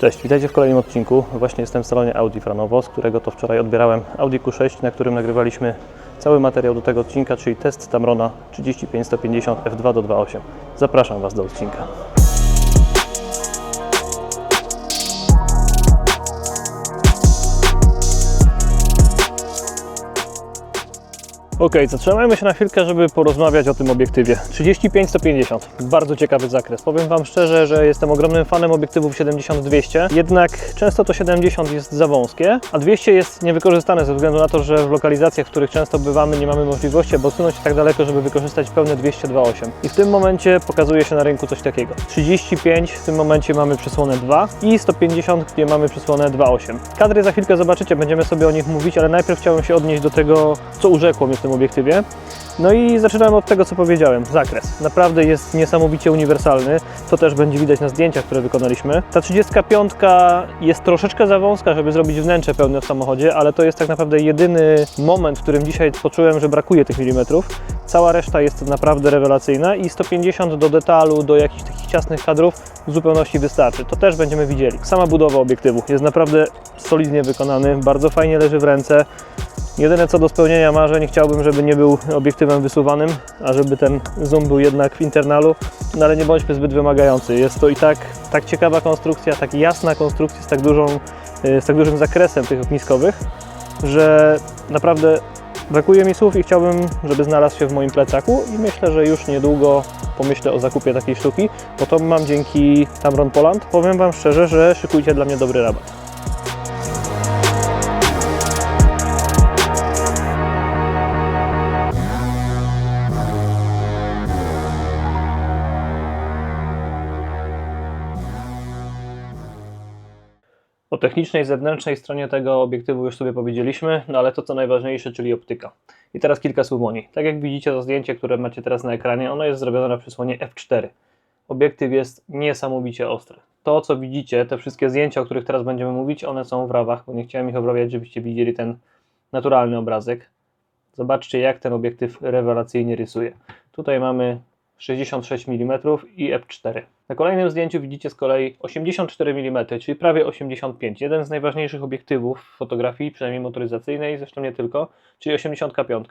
Cześć, witajcie w kolejnym odcinku. Właśnie jestem w salonie Audi Franowo, z którego to wczoraj odbierałem Audi Q6, na którym nagrywaliśmy cały materiał do tego odcinka, czyli test Tamrona 35150 F2 do 2.8. Zapraszam Was do odcinka. Ok, zatrzymajmy się na chwilkę, żeby porozmawiać o tym obiektywie. 35-150, bardzo ciekawy zakres. Powiem Wam szczerze, że jestem ogromnym fanem obiektywów 70-200, jednak często to 70 jest za wąskie, a 200 jest niewykorzystane ze względu na to, że w lokalizacjach, w których często bywamy, nie mamy możliwości, aby odsunąć się tak daleko, żeby wykorzystać pełne 202.8. I w tym momencie pokazuje się na rynku coś takiego. 35 w tym momencie mamy przysłonę 2 i 150, gdzie mamy przysłonę 2.8. Kadry za chwilkę zobaczycie, będziemy sobie o nich mówić, ale najpierw chciałem się odnieść do tego, co urzekło mnie w tym obiektywie. No i zaczynałem od tego, co powiedziałem. Zakres. Naprawdę jest niesamowicie uniwersalny. To też będzie widać na zdjęciach, które wykonaliśmy. Ta 35 jest troszeczkę za wąska, żeby zrobić wnętrze pełne w samochodzie, ale to jest tak naprawdę jedyny moment, w którym dzisiaj poczułem, że brakuje tych milimetrów. Cała reszta jest naprawdę rewelacyjna i 150 do detalu, do jakichś takich ciasnych kadrów w zupełności wystarczy. To też będziemy widzieli. Sama budowa obiektywu jest naprawdę solidnie wykonany, bardzo fajnie leży w ręce. Jedyne co do spełnienia marzeń, chciałbym, żeby nie był obiektywem wysuwanym, a żeby ten zoom był jednak w internalu, no ale nie bądźmy zbyt wymagający. Jest to i tak, tak ciekawa konstrukcja, tak jasna konstrukcja z tak, dużą, y, z tak dużym zakresem tych ogniskowych, że naprawdę brakuje mi słów i chciałbym, żeby znalazł się w moim plecaku i myślę, że już niedługo pomyślę o zakupie takiej sztuki, bo to mam dzięki Tamron Poland. Powiem Wam szczerze, że szykujcie dla mnie dobry rabat. Technicznej zewnętrznej stronie tego obiektywu już sobie powiedzieliśmy, no ale to co najważniejsze, czyli optyka. I teraz kilka słów o niej. Tak jak widzicie to zdjęcie, które macie teraz na ekranie, ono jest zrobione na przysłonie f4. Obiektyw jest niesamowicie ostry. To co widzicie, te wszystkie zdjęcia, o których teraz będziemy mówić, one są w rawach, bo nie chciałem ich obrabiać, żebyście widzieli ten naturalny obrazek. Zobaczcie jak ten obiektyw rewelacyjnie rysuje. Tutaj mamy 66 mm i f4. Na kolejnym zdjęciu widzicie z kolei 84 mm, czyli prawie 85. Jeden z najważniejszych obiektywów w fotografii, przynajmniej motoryzacyjnej, zresztą nie tylko, czyli 85.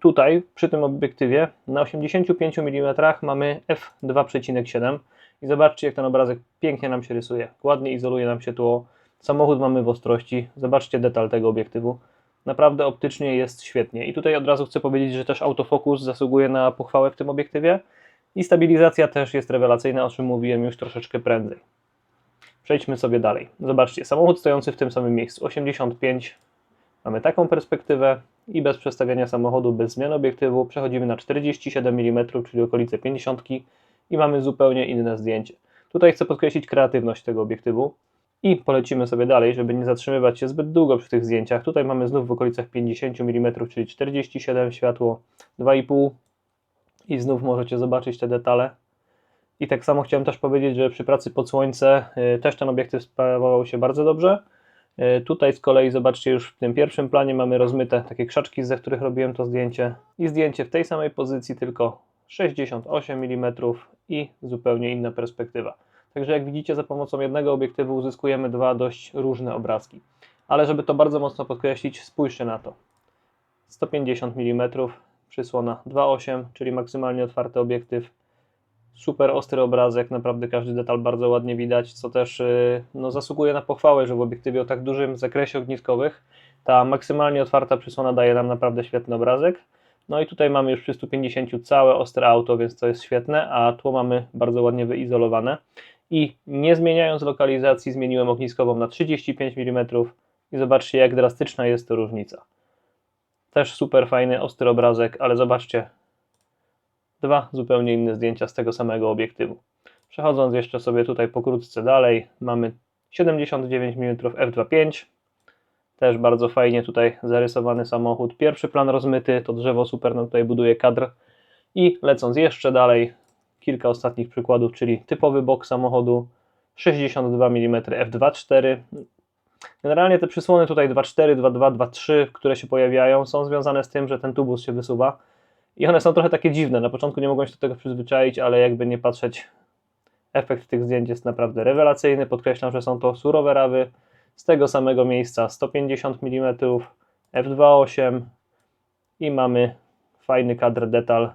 Tutaj przy tym obiektywie na 85 mm mamy f2,7 i zobaczcie jak ten obrazek pięknie nam się rysuje. Ładnie izoluje nam się tło. Samochód mamy w ostrości. Zobaczcie detal tego obiektywu. Naprawdę optycznie jest świetnie. I tutaj od razu chcę powiedzieć, że też autofokus zasługuje na pochwałę w tym obiektywie. I stabilizacja też jest rewelacyjna, o czym mówiłem już troszeczkę prędzej. Przejdźmy sobie dalej. Zobaczcie, samochód stojący w tym samym miejscu, 85. Mamy taką perspektywę i bez przestawiania samochodu, bez zmian obiektywu przechodzimy na 47 mm, czyli okolice 50 i mamy zupełnie inne zdjęcie. Tutaj chcę podkreślić kreatywność tego obiektywu i polecimy sobie dalej, żeby nie zatrzymywać się zbyt długo przy tych zdjęciach. Tutaj mamy znów w okolicach 50 mm, czyli 47 światło, 2,5 i znów możecie zobaczyć te detale. I tak samo chciałem też powiedzieć, że przy pracy pod słońce y, też ten obiektyw sprawował się bardzo dobrze. Y, Tutaj z kolei zobaczcie już w tym pierwszym planie mamy rozmyte takie krzaczki, ze których robiłem to zdjęcie. I zdjęcie w tej samej pozycji, tylko 68 mm i zupełnie inna perspektywa. Także jak widzicie za pomocą jednego obiektywu uzyskujemy dwa dość różne obrazki. Ale żeby to bardzo mocno podkreślić, spójrzcie na to. 150 mm, przysłona 2.8, czyli maksymalnie otwarty obiektyw. Super ostry obrazek, naprawdę każdy detal bardzo ładnie widać, co też yy, no, zasługuje na pochwałę, że w obiektywie o tak dużym zakresie ogniskowych ta maksymalnie otwarta przysłona daje nam naprawdę świetny obrazek. No i tutaj mamy już przy 150 całe ostre auto, więc to jest świetne, a tło mamy bardzo ładnie wyizolowane. I nie zmieniając lokalizacji, zmieniłem ogniskową na 35 mm i zobaczcie jak drastyczna jest to różnica. Też super fajny, ostry obrazek, ale zobaczcie, dwa zupełnie inne zdjęcia z tego samego obiektywu. Przechodząc jeszcze sobie tutaj pokrótce dalej, mamy 79 mm f2.5, też bardzo fajnie tutaj zarysowany samochód. Pierwszy plan rozmyty, to drzewo super nam tutaj buduje kadr. I lecąc jeszcze dalej, kilka ostatnich przykładów, czyli typowy bok samochodu, 62 mm f2.4, Generalnie te przysłony tutaj 2.4, 2.2, 2.3, które się pojawiają, są związane z tym, że ten tubus się wysuwa i one są trochę takie dziwne. Na początku nie mogłem się do tego przyzwyczaić, ale jakby nie patrzeć, Efekt tych zdjęć jest naprawdę rewelacyjny. Podkreślam, że są to surowe rawy z tego samego miejsca 150 mm f2.8 i mamy fajny kadr detal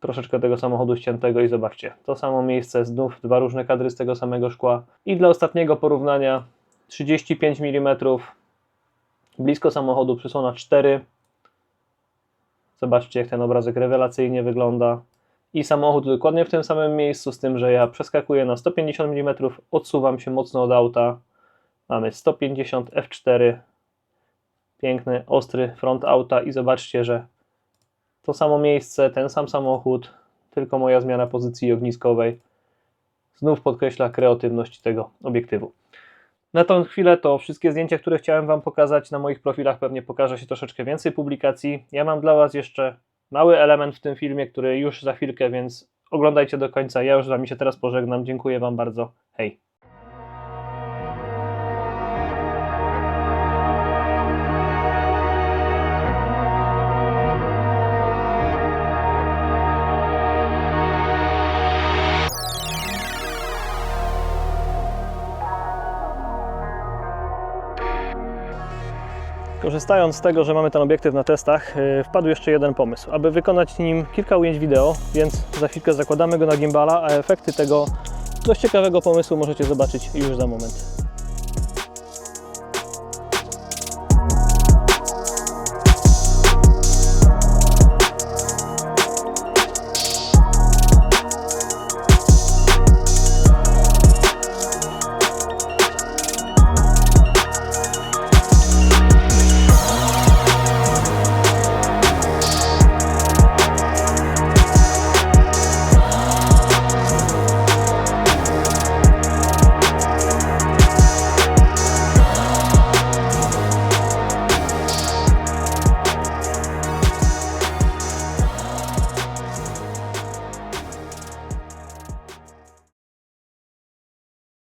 troszeczkę tego samochodu ściętego i zobaczcie, to samo miejsce, znów dwa różne kadry z tego samego szkła i dla ostatniego porównania 35 mm blisko samochodu przysłona 4 zobaczcie jak ten obrazek rewelacyjnie wygląda. I samochód dokładnie w tym samym miejscu z tym, że ja przeskakuję na 150 mm odsuwam się mocno od auta. Mamy 150 f4 piękny, ostry front auta i zobaczcie, że to samo miejsce, ten sam samochód, tylko moja zmiana pozycji ogniskowej. Znów podkreśla kreatywność tego obiektywu. Na tą chwilę to wszystkie zdjęcia, które chciałem Wam pokazać na moich profilach. Pewnie pokaże się troszeczkę więcej publikacji. Ja mam dla Was jeszcze mały element w tym filmie, który już za chwilkę, więc oglądajcie do końca. Ja już z Wami się teraz pożegnam. Dziękuję Wam bardzo. Hej! Korzystając z tego, że mamy ten obiektyw na testach, yy, wpadł jeszcze jeden pomysł, aby wykonać nim kilka ujęć wideo, więc za chwilkę zakładamy go na gimbala, a efekty tego dość ciekawego pomysłu możecie zobaczyć już za moment.